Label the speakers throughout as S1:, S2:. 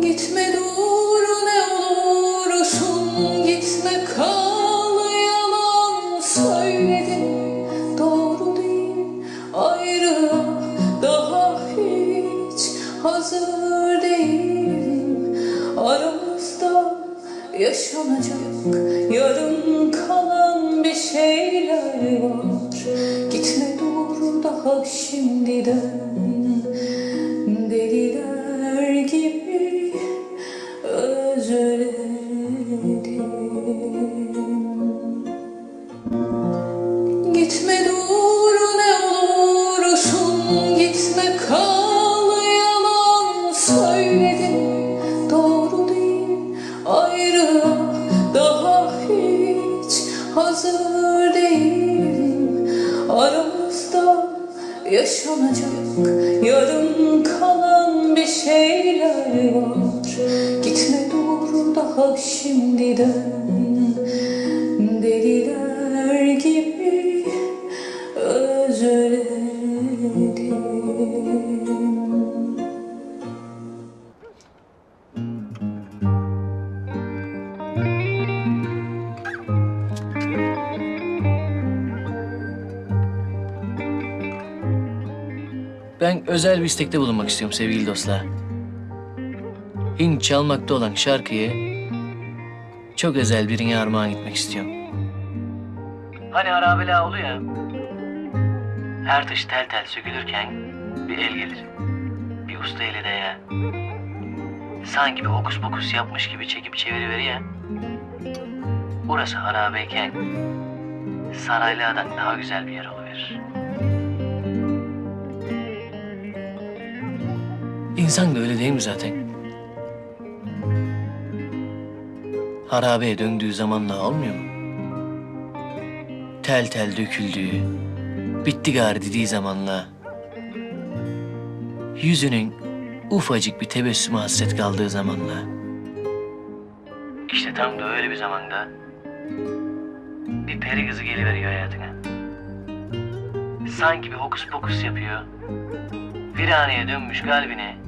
S1: Gitme dur ne olursun gitme. Kal yalan doğru değil. Ayrı daha hiç hazır değilim. Aramızda yaşanacak yarım kalan bir şeyler var. Gitme dur daha şimdiden yaşanacak yarım kalan bir şeyler var. Gitme dur daha şimdiden
S2: Ben özel bir istekte bulunmak istiyorum sevgili dostlar. Hint çalmakta olan şarkıyı çok özel birine armağan etmek istiyorum. Hani harabela oluyor ya. Her taş tel tel sökülürken bir el gelir. Bir usta eli de ya. Sanki bir hokus pokus yapmış gibi çekip çeviriverir ya. Burası harabeyken saraylıdan daha güzel bir yer oluverir. İnsan da öyle değil mi zaten? Harabeye döndüğü zamanla olmuyor mu? Tel tel döküldüğü, bitti gari dediği zamanla... ...yüzünün ufacık bir tebessüme hasret kaldığı zamanla... ...işte tam da öyle bir zamanda... ...bir peri kızı geliveriyor hayatına. Sanki bir hokus pokus yapıyor. Viraneye dönmüş kalbini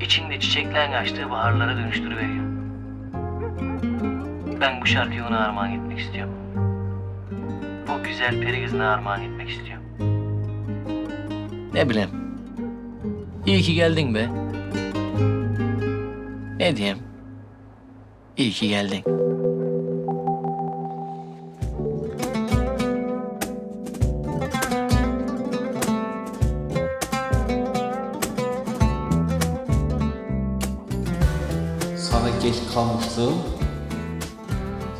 S2: içinde çiçeklerin açtığı baharlara dönüştürüveriyor. Ben bu şarkıyı ona armağan etmek istiyorum. Bu güzel peri kızına armağan etmek istiyorum. Ne bileyim. İyi ki geldin be. Ne diyeyim? İyi ki geldin.
S3: Kalmışlığım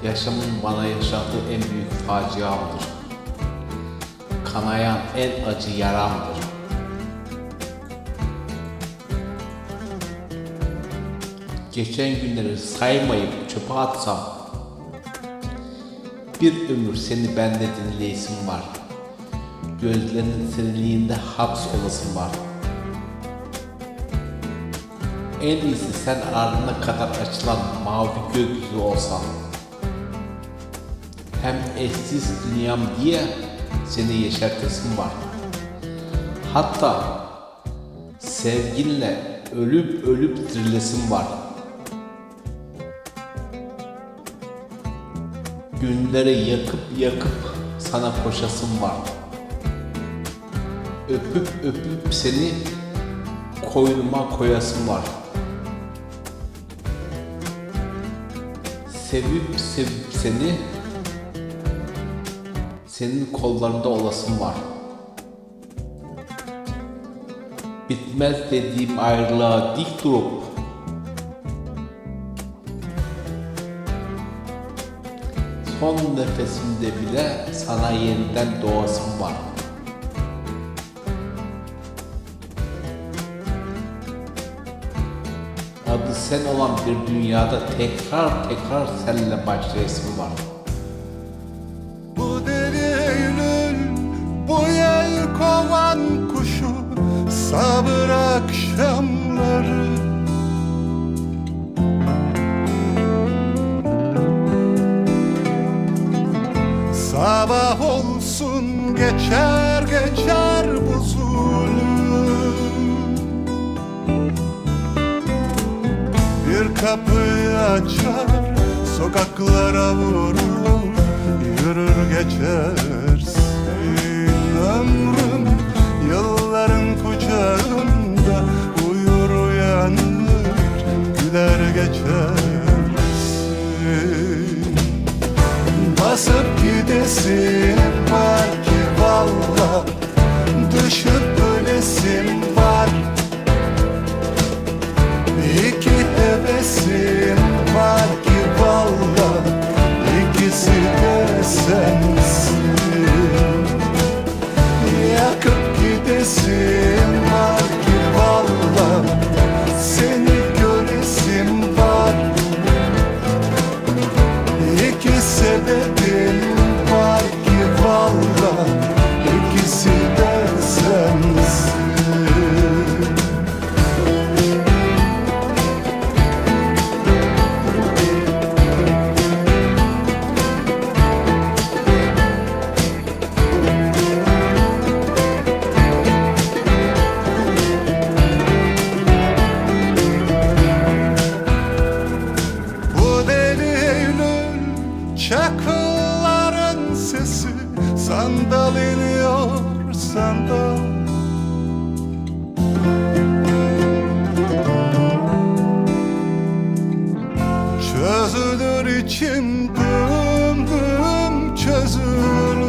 S3: yaşamın bana yaşattığı en büyük faciamdır. Kanayan en acı yaramdır. Geçen günleri saymayıp çöpe atsam bir ömür seni bende dinleyesim var. Gözlerinin serinliğinde haps olasım var. En iyisi sen ardına kadar açılan mavi gökyüzü olsan. Hem eşsiz dünyam diye seni yeşertesim var. Hatta sevginle ölüp ölüp dirilesim var. Günleri yakıp yakıp sana koşasım var. Öpüp öpüp seni koynuma koyasım var. Sevip sevip seni senin kollarında olasım var. Bitmez dediğim ayrılığa dik durup son nefesimde bile sana yeniden doğasım var. Adı sen olan bir dünyada tekrar tekrar seninle başlayasım var.
S4: Bu deli Eylül, bu yel kovan kuşu Sabır akşamları Sabah olsun geçer kapıyı açar Sokaklara vurur Yürür geçersin. Ömrüm yılların kucağında Uyur uyanır Güler geçersin. Basıp gidesin Belki valla Düşüp içim dım dım çözülür.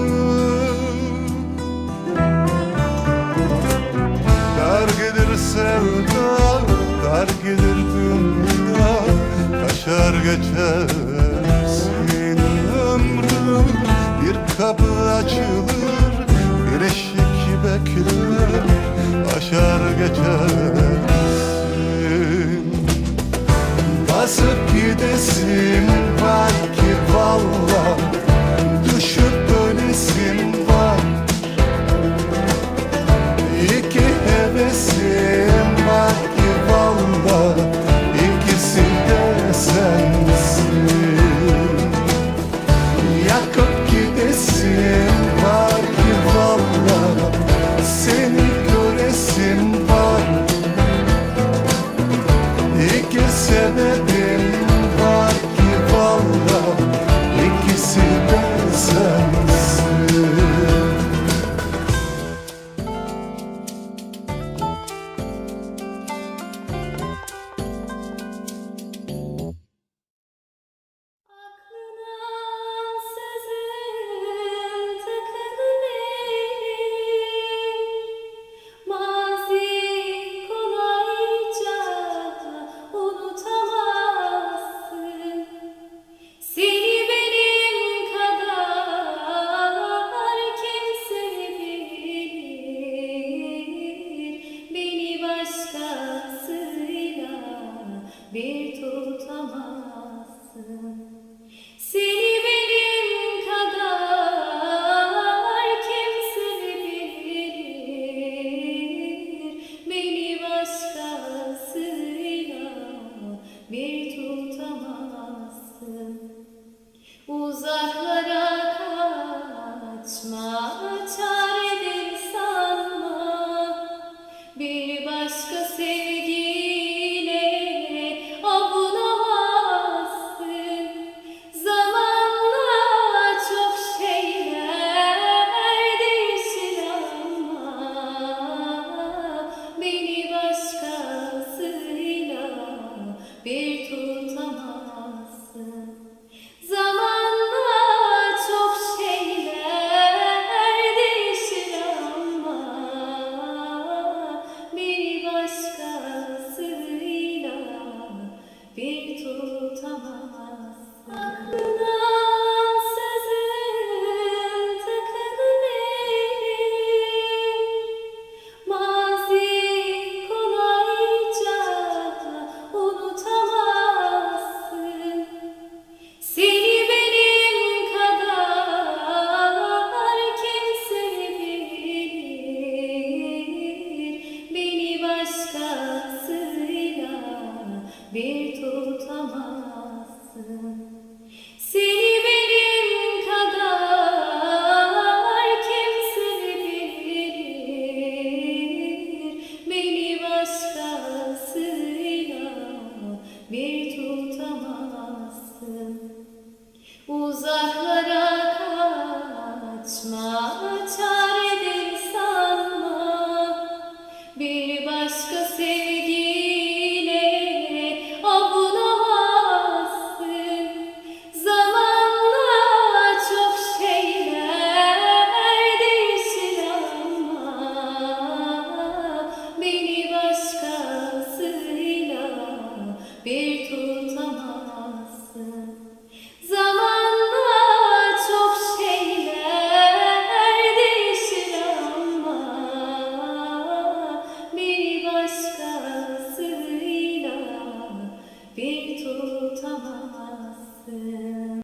S4: Dar gelir sevda, dar gelir dünya Kaçar geçersin ömrüm Bir kapı açılır, bir eşik bekler Aşar geçersin Basıp
S5: gidesin голову